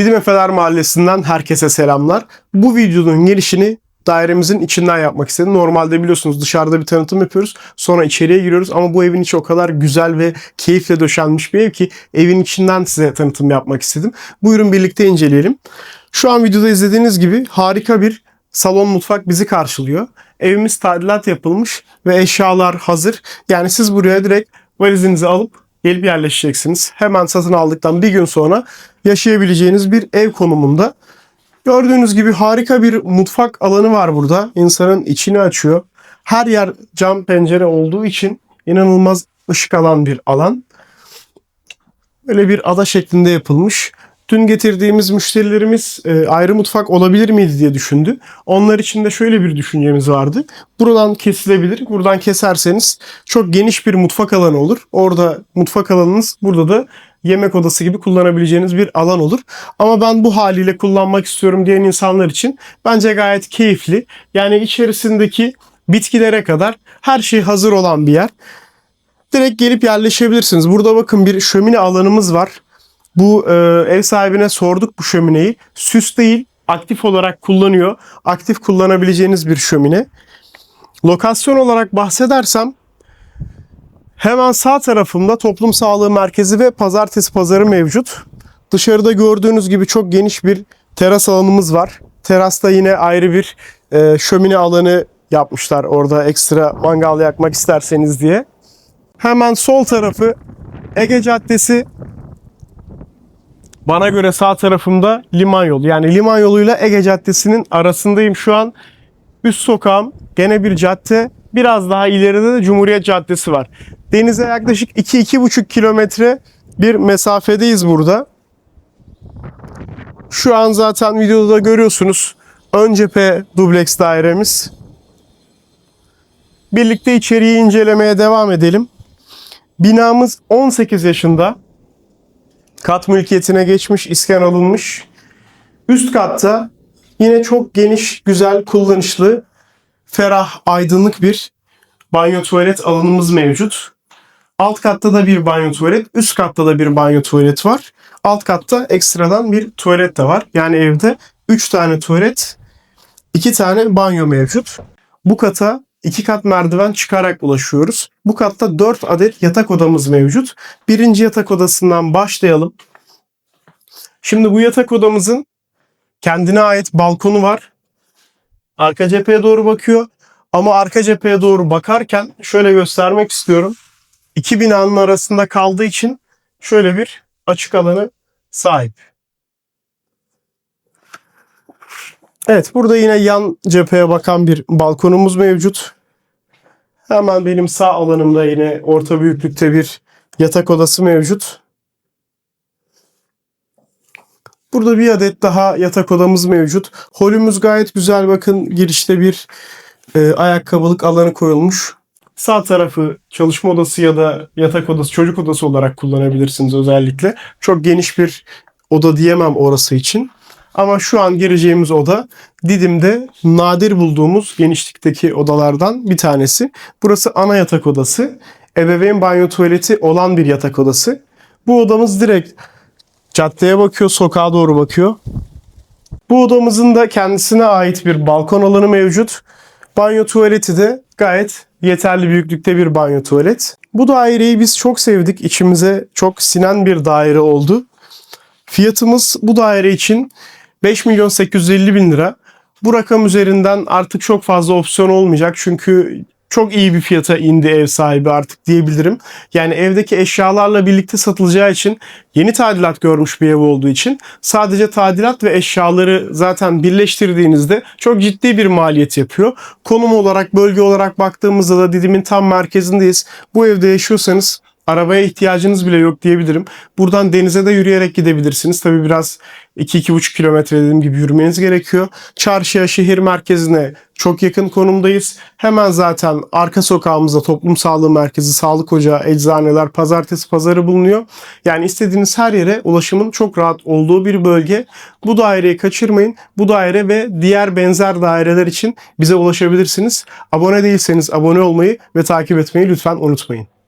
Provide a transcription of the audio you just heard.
Didim Efeler Mahallesi'nden herkese selamlar. Bu videonun girişini dairemizin içinden yapmak istedim. Normalde biliyorsunuz dışarıda bir tanıtım yapıyoruz. Sonra içeriye giriyoruz ama bu evin içi o kadar güzel ve keyifle döşenmiş bir ev ki evin içinden size tanıtım yapmak istedim. Buyurun birlikte inceleyelim. Şu an videoda izlediğiniz gibi harika bir salon mutfak bizi karşılıyor. Evimiz tadilat yapılmış ve eşyalar hazır. Yani siz buraya direkt valizinizi alıp gelip yerleşeceksiniz. Hemen satın aldıktan bir gün sonra yaşayabileceğiniz bir ev konumunda. Gördüğünüz gibi harika bir mutfak alanı var burada. İnsanın içini açıyor. Her yer cam pencere olduğu için inanılmaz ışık alan bir alan. Böyle bir ada şeklinde yapılmış. Dün getirdiğimiz müşterilerimiz e, ayrı mutfak olabilir miydi diye düşündü. Onlar için de şöyle bir düşüncemiz vardı. Buradan kesilebilir. Buradan keserseniz çok geniş bir mutfak alanı olur. Orada mutfak alanınız burada da yemek odası gibi kullanabileceğiniz bir alan olur. Ama ben bu haliyle kullanmak istiyorum diyen insanlar için bence gayet keyifli. Yani içerisindeki bitkilere kadar her şey hazır olan bir yer. Direkt gelip yerleşebilirsiniz. Burada bakın bir şömine alanımız var. Bu e, ev sahibine sorduk bu şömineyi. Süs değil, aktif olarak kullanıyor. Aktif kullanabileceğiniz bir şömine. Lokasyon olarak bahsedersem hemen sağ tarafımda toplum sağlığı merkezi ve pazartesi pazarı mevcut. Dışarıda gördüğünüz gibi çok geniş bir teras alanımız var. Terasta yine ayrı bir e, şömine alanı yapmışlar orada ekstra mangal yakmak isterseniz diye. Hemen sol tarafı Ege Caddesi bana göre sağ tarafımda liman yolu. Yani liman yoluyla Ege Caddesi'nin arasındayım şu an. Üst sokağım gene bir cadde. Biraz daha ileride de Cumhuriyet Caddesi var. Denize yaklaşık 2-2,5 kilometre bir mesafedeyiz burada. Şu an zaten videoda da görüyorsunuz. Ön cephe dubleks dairemiz. Birlikte içeriği incelemeye devam edelim. Binamız 18 yaşında. Kat mülkiyetine geçmiş, iskan alınmış. Üst katta yine çok geniş, güzel, kullanışlı, ferah, aydınlık bir banyo tuvalet alanımız mevcut. Alt katta da bir banyo tuvalet, üst katta da bir banyo tuvalet var. Alt katta ekstradan bir tuvalet de var. Yani evde 3 tane tuvalet, 2 tane banyo mevcut. Bu kata iki kat merdiven çıkarak ulaşıyoruz. Bu katta 4 adet yatak odamız mevcut. Birinci yatak odasından başlayalım. Şimdi bu yatak odamızın kendine ait balkonu var. Arka cepheye doğru bakıyor. Ama arka cepheye doğru bakarken şöyle göstermek istiyorum. İki binanın arasında kaldığı için şöyle bir açık alanı sahip. Evet burada yine yan cepheye bakan bir balkonumuz mevcut. Hemen benim sağ alanımda yine orta büyüklükte bir yatak odası mevcut. Burada bir adet daha yatak odamız mevcut. Holümüz gayet güzel. Bakın girişte bir e, ayakkabılık alanı koyulmuş. Sağ tarafı çalışma odası ya da yatak odası, çocuk odası olarak kullanabilirsiniz özellikle. Çok geniş bir oda diyemem orası için. Ama şu an gireceğimiz oda Didim'de nadir bulduğumuz genişlikteki odalardan bir tanesi. Burası ana yatak odası. Ebeveyn banyo tuvaleti olan bir yatak odası. Bu odamız direkt caddeye bakıyor, sokağa doğru bakıyor. Bu odamızın da kendisine ait bir balkon alanı mevcut. Banyo tuvaleti de gayet yeterli büyüklükte bir banyo tuvalet. Bu daireyi biz çok sevdik. İçimize çok sinen bir daire oldu. Fiyatımız bu daire için 5 milyon 850 bin lira. Bu rakam üzerinden artık çok fazla opsiyon olmayacak. Çünkü çok iyi bir fiyata indi ev sahibi artık diyebilirim. Yani evdeki eşyalarla birlikte satılacağı için yeni tadilat görmüş bir ev olduğu için sadece tadilat ve eşyaları zaten birleştirdiğinizde çok ciddi bir maliyet yapıyor. Konum olarak, bölge olarak baktığımızda da Didim'in tam merkezindeyiz. Bu evde yaşıyorsanız arabaya ihtiyacınız bile yok diyebilirim. Buradan denize de yürüyerek gidebilirsiniz. Tabii biraz 2-2,5 kilometre dediğim gibi yürümeniz gerekiyor. Çarşıya, şehir merkezine çok yakın konumdayız. Hemen zaten arka sokağımızda toplum sağlığı merkezi, sağlık ocağı, eczaneler, pazartesi pazarı bulunuyor. Yani istediğiniz her yere ulaşımın çok rahat olduğu bir bölge. Bu daireyi kaçırmayın. Bu daire ve diğer benzer daireler için bize ulaşabilirsiniz. Abone değilseniz abone olmayı ve takip etmeyi lütfen unutmayın.